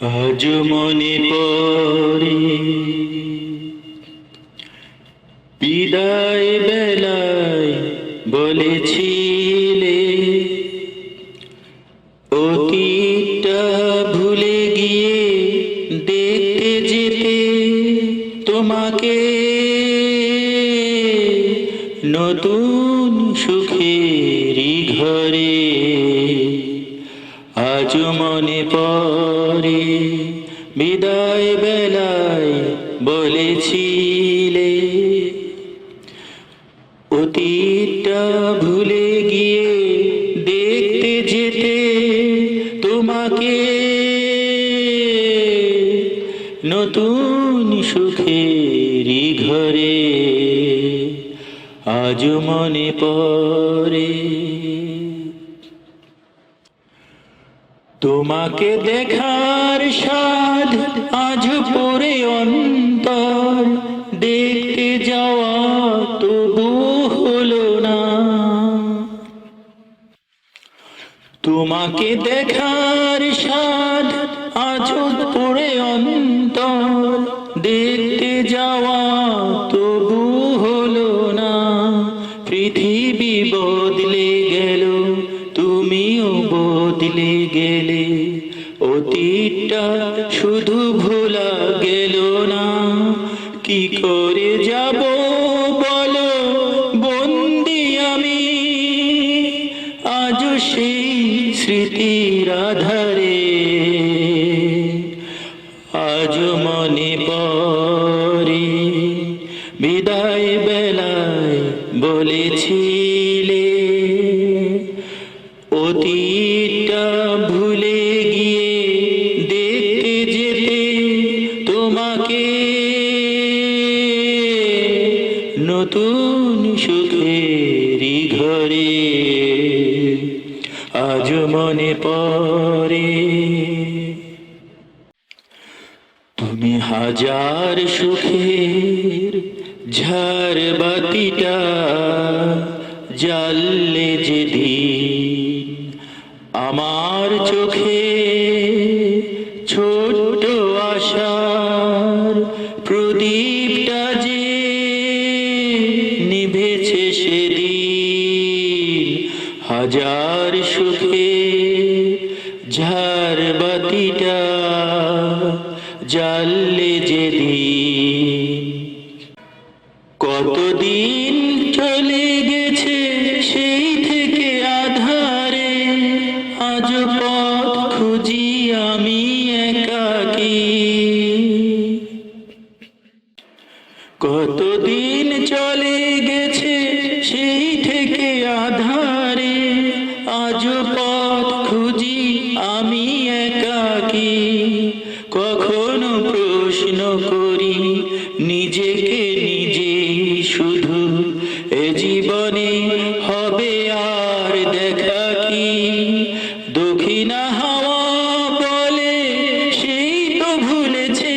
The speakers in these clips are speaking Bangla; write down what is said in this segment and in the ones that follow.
আজ মনে পড়ে বিদায় বেলায় বলেছিলে, অতীতটা ভুলে গিয়ে দেখতে যেতে তোমাকে নতুন সুখেরই ঘরে বিদায় বেলায় বলেছিলে, অতীতটা ভুলে গিয়ে দেখতে যেতে তোমাকে। নতুন সুখেরই ঘরে আজ মনে পড়ে তোমাকে দেখার সাধ আজ পরে অন্তর। দেখতে যাওয়া তবু হলো না। তোমাকে দেখার সাধ আজ পরে অন্তর। দেখতে যাওয়া তবু হলো না। পৃথিবী বদলে গেল, তুমিও বদলে গেলে। অতীতটা শুধু ভোলা গেল না। কি করে যাব বলো বন্দি আমি? আজ সেই স্মৃতির আধারে। আজ মনে পড়ে, বিদায় বেলায় বলেছিলে ঘরে আজ মনে পরে তুমি হাজার সুখের ঝাড় বাতিটা জ্বাললে যেদিন আমার চোখে হাজার সুখে ঝাড় বাতিটা জ্বাললে যেদিন। কতদিন চলে গেছে সেই থেকে আধারে, আজ পথ খুঁজি আমি একাকী। কতদিন চলে গেছে সেই থেকে আধারে প্রশ্ন করি, নিজেকে নিজে শুধু। এ জীবনে হবে আর দেখা কি? দক্ষিণা হাওয়া বলে সেই তো ভুলেছে।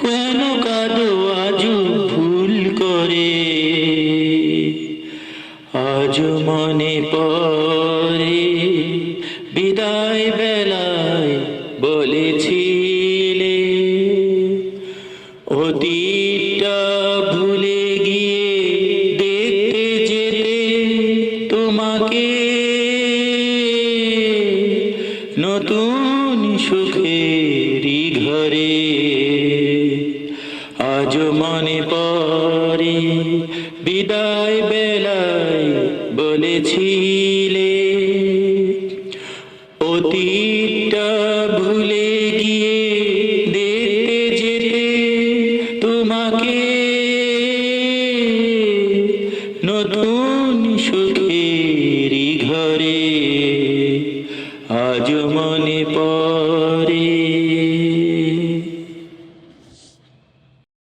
কেন কাদো আজু ভুল করে। আজ মনে পড়ে, বিদায় বেলায় বলেছিলে সুখেরি ঘরে। আজ মনে পরে বিদায় বেলায় বলেছিলে, অতীতটা ভুলে গিয়ে দেখতে যেতে তোমাকে। নতুন সুখেরি ঘরে